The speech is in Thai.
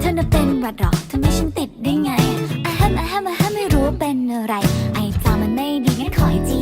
เธอน่ะเป็นหวัดหรอทำไมฉันติดได้ไงอะฮัมอะฮัมอะฮัมไม่รู้เป็นอะไร ไอจามันไม่ดีงั้นขอให้จี